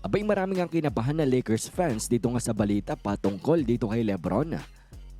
Abay maraming ang kinabahan na Lakers fans dito nga sa balita patungkol dito kay Lebron.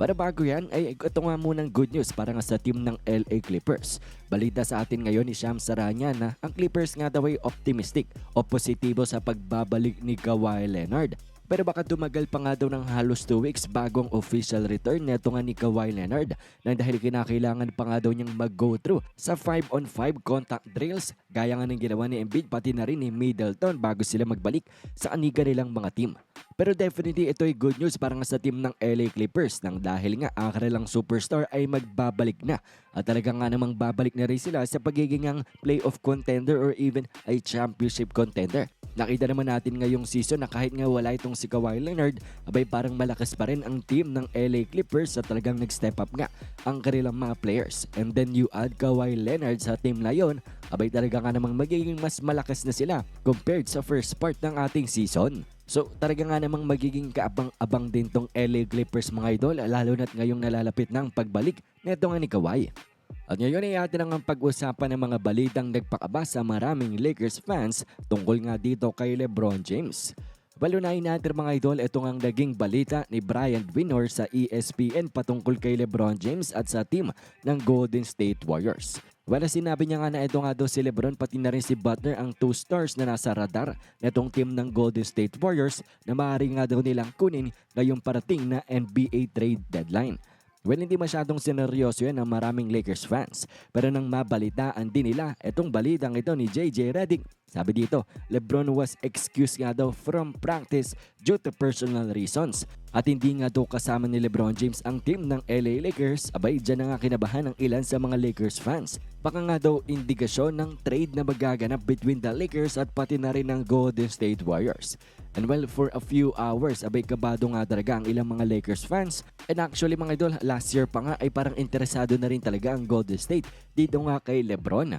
Para bago yan ay ito nga munang good news para nga sa team ng LA Clippers. Balita sa atin ngayon ni Sham Saranya na ang Clippers nga daw ay optimistic o positibo sa pagbabalik ni Kawhi Leonard. Pero baka tumagal pa nga daw ng halos 2 weeks bagong official return neto nga ni Kawhi Leonard nang dahil kinakailangan pa nga daw niyang mag-go through sa 5 on 5 contact drills gaya nga ng ginawa ni Embiid pati na rin ni Middleton bago sila magbalik sa aniga nilang mga team. Pero definitely ito ay good news para nga sa team ng LA Clippers nang dahil nga ang kanilang superstar ay magbabalik na at talaga nga namang babalik na rin sila sa pagiging ang playoff contender or even ay championship contender. Nakita naman natin ngayong season na kahit nga wala itong si Kawhi Leonard, abay parang malakas pa rin ang team ng LA Clippers sa talagang nag-step up nga ang kanilang mga players. And then you add Kawhi Leonard sa team na yon, abay talaga nga namang magiging mas malakas na sila compared sa first part ng ating season. So talaga nga namang magiging kaabang-abang din tong LA Clippers mga idol lalo na't ngayong nalalapit ng pagbalik neto nga ni Kawhi. At ngayon ay atin ang pag-usapan ng mga balitang nagpakaba sa maraming Lakers fans tungkol nga dito kay Lebron James. Balunayin natin mga idol, ito ang naging balita ni Brian Winor sa ESPN patungkol kay Lebron James at sa team ng Golden State Warriors. Wala sinabi niya nga na ito nga daw si Lebron pati na rin si Butler ang two stars na nasa radar netong team ng Golden State Warriors na maaari nga daw nilang kunin ngayong parating na NBA trade deadline. Well, hindi masyadong sineryoso yan ng maraming Lakers fans. Pero nang mabalitaan din nila itong balitang ito ni JJ Redick, sabi dito, Lebron was excused nga daw from practice due to personal reasons. At hindi nga daw kasama ni Lebron James ang team ng LA Lakers, abay dyan na nga kinabahan ng ilan sa mga Lakers fans. Baka nga daw indikasyon ng trade na magaganap between the Lakers at pati na rin ng Golden State Warriors. And well, for a few hours, abay kabado nga talaga ang ilang mga Lakers fans. And actually mga idol, last year pa nga ay parang interesado na rin talaga ang Golden State dito nga kay Lebron.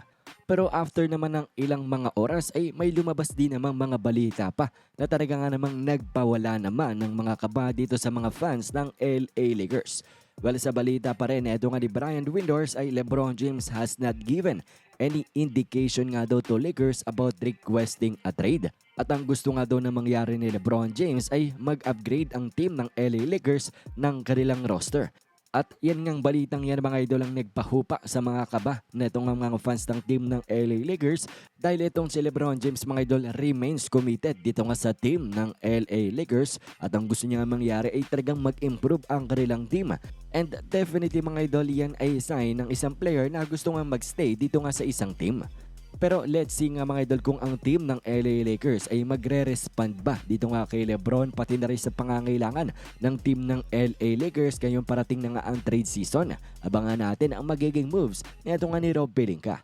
Pero after naman ng ilang mga oras ay may lumabas din namang mga balita pa na talaga nga namang nagpawala naman ng mga kaba dito sa mga fans ng LA Lakers. Well, sa balita pa rin, eto nga ni Brian Windors ay LeBron James has not given any indication nga daw to Lakers about requesting a trade. At ang gusto nga daw na mangyari ni LeBron James ay mag-upgrade ang team ng LA Lakers ng kanilang roster. At yan ngang balitang yan mga idol ang nagpahupa sa mga kaba na itong mga fans ng team ng LA Lakers dahil itong si Lebron James mga idol remains committed dito nga sa team ng LA Lakers at ang gusto niya mangyari ay talagang mag-improve ang kanilang team. And definitely mga idol yan ay sign ng isang player na gusto nga magstay dito nga sa isang team. Pero let's see nga mga idol kung ang team ng LA Lakers ay magre-respond ba dito nga kay Lebron pati na rin sa pangangailangan ng team ng LA Lakers ngayong parating na nga ang trade season. Abangan natin ang magiging moves nito nga ni Rob Pelinka.